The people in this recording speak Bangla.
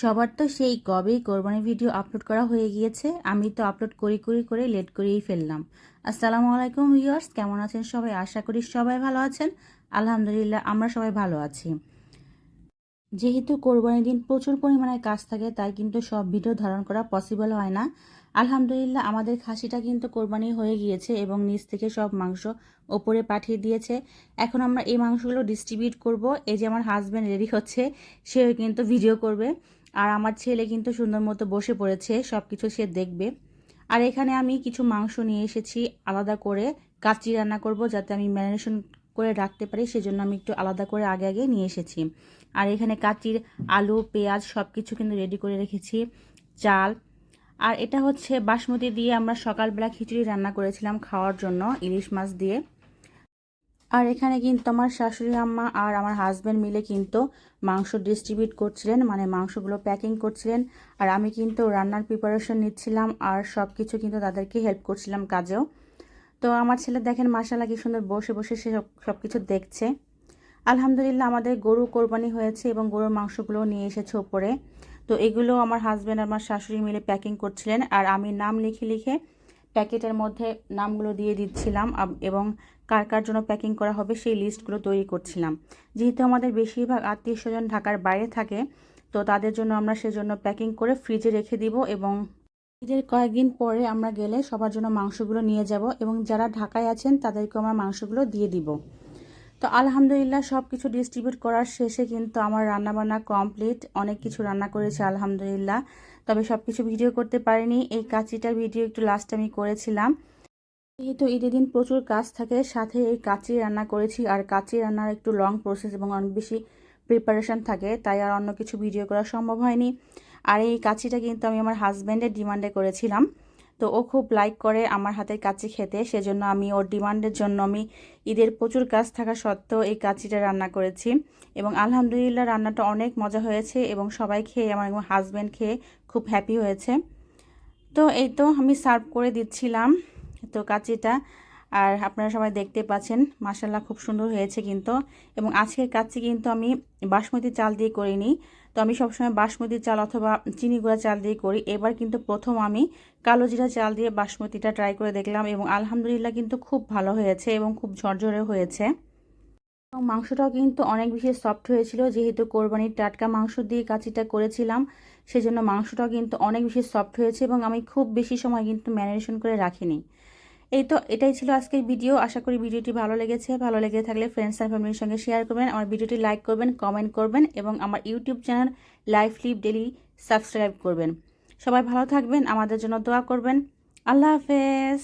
সবার তো সেই কবেই কোরবানির ভিডিও আপলোড করা হয়ে গিয়েছে। আমি তো আপলোড করি করি করে লেট করেই ফেললাম। আসসালামু আলাইকুম ভিউয়ার্স কেমন আছেন সবাই? আশা করি সবাই ভালো আছেন। আলহামদুলিল্লাহ, আমরা সবাই ভালো আছি। যেহেতু কোরবানির দিন প্রচুর পরিমাণে কাজ থাকে, তাই কিন্তু সব ভিডিও ধারণ করা পসিবল হয় না। আলহামদুলিল্লাহ, আমাদের খাসিটা কিন্তু কোরবানি হয়ে গিয়েছে এবং নিচ থেকে সব মাংস ওপরে পাঠিয়ে দিয়েছে। এখন আমরা এই মাংসগুলো ডিস্ট্রিবিউট করব। এই যে আমার হাজব্যান্ড রেডি হচ্ছে, সেও কিন্তু ভিডিও করবে। আর আমার ছেলে কিন্তু সুন্দর মতো বসে পড়েছে সব কিছু সে দেখবে। আর এখানে আমি কিছু মাংস নিয়ে এসেছি, আলাদা করে কাচি রান্না করব যাতে আমি ম্যারিনেশন করে রাখতে পারি, সেজন্য আমি একটু আলাদা করে আগে আগে নিয়ে এসেছি। আর এখানে কাচির আলু, পেঁয়াজ সব কিছু কিন্তু রেডি করে রেখেছি, চাল। আর এটা হচ্ছে বাসমতি দিয়ে আমরা সকালবেলা খিচুড়ি রান্না করেছিলাম খাওয়ার জন্য, ইলিশ মাছ দিয়ে। আর এখানে কিন্তু আমার শাশুড়ি আম্মা আর আমার হাজব্যান্ড মিলে কিন্তু মাংস ডিস্ট্রিবিউট করছিলেন মানে মাংসগুলো প্যাকিং করছিলেন। আর আমি কিন্তু রান্নার প্রিপারেশন নিচ্ছিলাম আর সব কিছু কিন্তু তাদেরকে হেল্প করছিলাম কাজেও। তো আমার ছেলে দেখেন মাসালা কি সুন্দর বসে বসে সে সব কিছু দেখছে। আলহামদুলিল্লাহ আমাদের গরু কোরবানি হয়েছে এবং গরুর মাংসগুলো নিয়ে এসেছে ওপরে। তো এগুলো আমার হাজব্যান্ড আর আমার শাশুড়ি মিলে প্যাকিং করছিলেন আর আমি নাম লিখে লিখে প্যাকেটের মধ্যে নামগুলো দিয়ে দিচ্ছিলাম এবং কার কার জন্য প্যাকিং করা হবে সেই লিস্টগুলো তৈরি করছিলাম। যেহেতু আমাদের বেশিরভাগ আত্মীয় স্বজন ঢাকার বাইরে থাকে, তো তাদের জন্য আমরা সেজন্য প্যাকিং করে ফ্রিজে রেখে দিব এবং ঈদের কয়েকদিন পরে আমরা গেলে সবার জন্য মাংসগুলো নিয়ে যাব এবং যারা ঢাকায় আছেন তাদেরকে আমরা মাংসগুলো দিয়ে দিব। তো আলহামদুলিল্লাহ সব কিছু ডিস্ট্রিবিউট করার শেষে কিন্তু আমার রান্নাবান্না কমপ্লিট অনেক কিছু রান্না করেছি আলহামদুলিল্লাহ। তবে সব কিছু ভিডিও করতে পারিনি, এই কাচিটার ভিডিও একটু লাস্ট আমি করেছিলাম। যেহেতু ঈদের দিন প্রচুর কাজ থাকে, সাথে এই কাচি রান্না করেছি। আর কাচি রান্নার একটু লং প্রসেস এবং অনেক বেশি প্রিপারেশান থাকে, তাই আর অন্য কিছু ভিডিও করা সম্ভব হয়নি। আর এই কাচিটা কিন্তু আমি আমার হাজব্যান্ডের ডিমান্ডে করেছিলাম। তো ও খুব লাইক করে আমার হাতের কাচি খেতে, সেজন্য আমি ওর ডিমান্ডের জন্য আমি ঈদের প্রচুর কাজ থাকা সত্ত্বেও এই কাচিটা রান্না করেছি। এবং আলহামদুলিল্লাহ রান্নাটা অনেক মজা হয়েছে এবং সবাই খেয়ে, আমার হাজব্যান্ড খেয়ে খুব হ্যাপি হয়েছে। তো এই তো আমি সার্ভ করে দিচ্ছিলাম। তো কাচিটা আর আপনারা সবাই দেখতে পাচ্ছেন মাসাল্লাহ খুব সুন্দর হয়েছে কিন্তু। এবং আজকের কাচ্চি কিন্তু আমি বাসমতি চাল দিয়ে করিনি। তো আমি সবসময় বাসমতি চাল অথবা চিনি গুঁড়া চাল দিয়ে করি। এবার কিন্তু প্রথম আমি কালো জিরা চাল দিয়ে বাসমতিটা ট্রাই করে দেখলাম এবং আলহামদুলিল্লাহ কিন্তু খুব ভালো হয়েছে এবং খুব ঝরঝরে হয়েছে। এবং মাংসটাও কিন্তু অনেক বেশি সফট হয়েছিল, যেহেতু কোরবানির টাটকা মাংস দিয়ে কাচিটা করেছিলাম, সেজন্য মাংসটাও কিন্তু অনেক বেশি সফট হয়েছে এবং আমি খুব বেশি সময় কিন্তু ম্যারিনেশন করে রাখিনি। এই তো এটাই ছিল আজকের ভিডিও। আশা করি ভিডিওটি ভালো লেগেছে। ভালো লেগে থাকলে ফ্রেন্ডস অ্যান্ড ফ্যামিলির সঙ্গে শেয়ার করবেন, আমার ভিডিওটি লাইক করবেন কমেন্ট করবেন এবং আমার YouTube channel life live daily subscribe করবেন। সবাই ভালো থাকবেন, আমাদের জন্য দোয়া করবেন। আল্লাহ হাফেজ।